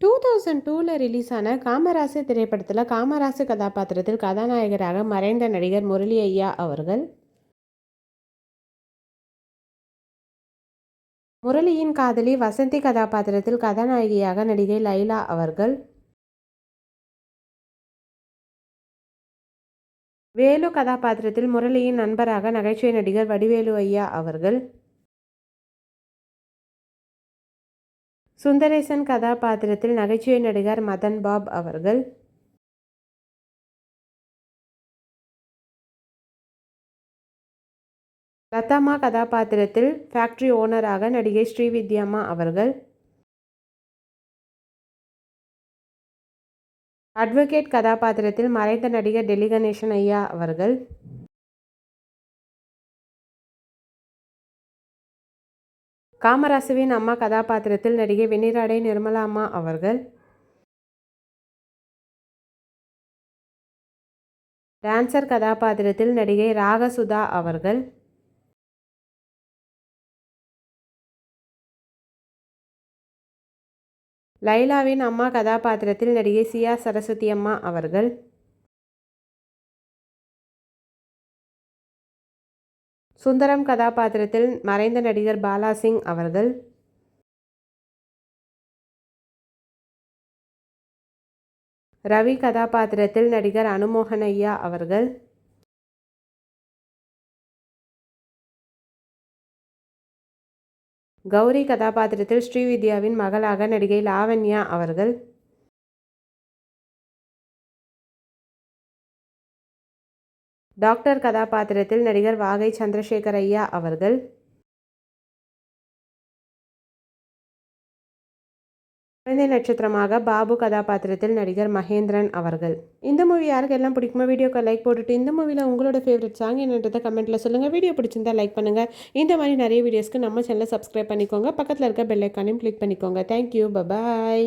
Two thousand டூவில் release ஆன காமராசு திரைப்படத்தில் காமராசு கதாபாத்திரத்தில் கதாநாயகராக மறைந்த நடிகர் முரளி ஐயா அவர்கள். முரளியின் காதலி வசந்தி கதாபாத்திரத்தில் கதாநாயகியாக நடிகை லைலா அவர்கள். வேலு கதாபாத்திரத்தில் முரளியின் நண்பராக நகைச்சுவை நடிகர் வடிவேலு ஐயா அவர்கள். சுந்தரேசன் கதாபாத்திரத்தில் நகைச்சுவை நடிகர் மதன் பாப் அவர்கள். லதாமா கதாபாத்திரத்தில் ஃபேக்டரி ஓனராக நடிகை ஸ்ரீவித்யாமா அவர்கள். அட்வொகேட் கதாபாத்திரத்தில் மறைந்த நடிகர் டெல்லி ஐயா அவர்கள். காமராசுவின் அம்மா கதாபாத்திரத்தில் நடிகை வெண்ணிராடை நிர்மலா அம்மா அவர்கள். டான்சர் கதாபாத்திரத்தில் நடிகை ராகசுதா அவர்கள். லைலாவின் அம்மா கதாபாத்திரத்தில் நடிகை சியா சரஸ்வதி அம்மா அவர்கள். சுந்தரம் கதாபாத்திரத்தில் மறைந்த நடிகர் பாலா சிங் அவர்கள் ரவி கதாபாத்திரத்தில் நடிகர் அனுமோகன் ஐயா அவர்கள் கௌரி கதாபாத்திரத்தில் ஸ்ரீவித்யாவின் மகளாக நடிகை லாவண்யா அவர்கள் டாக்டர் கதாபாத்திரத்தில் நடிகர் வாகை சந்திரசேகர் ஐயா அவர்கள் குழந்தை நட்சத்திரமாக பாபு கதாபாத்திரத்தில் நடிகர் மகேந்திரன் அவர்கள். இந்த மூவி யாருக்கெல்லாம் பிடிக்குமோ வீடியோக்கு லைக் போட்டுட்டு இந்த மூவியில் உங்களோட ஃபேவரட் சாங் என்னன்றதை கமெண்ட்டில் சொல்லுங்கள் வீடியோ பிடிச்சிருந்தா லைக் பண்ணுங்கள் இந்த மாதிரி நிறைய வீடியோஸ்க்கு நம்ம சேனலை சப்ஸ்கிரைப் பண்ணிக்கோங்க. பக்கத்தில் இருக்க பெல் ஐக்கானையும் கிளிக் பண்ணிக்கோங்க. Thank you bye bye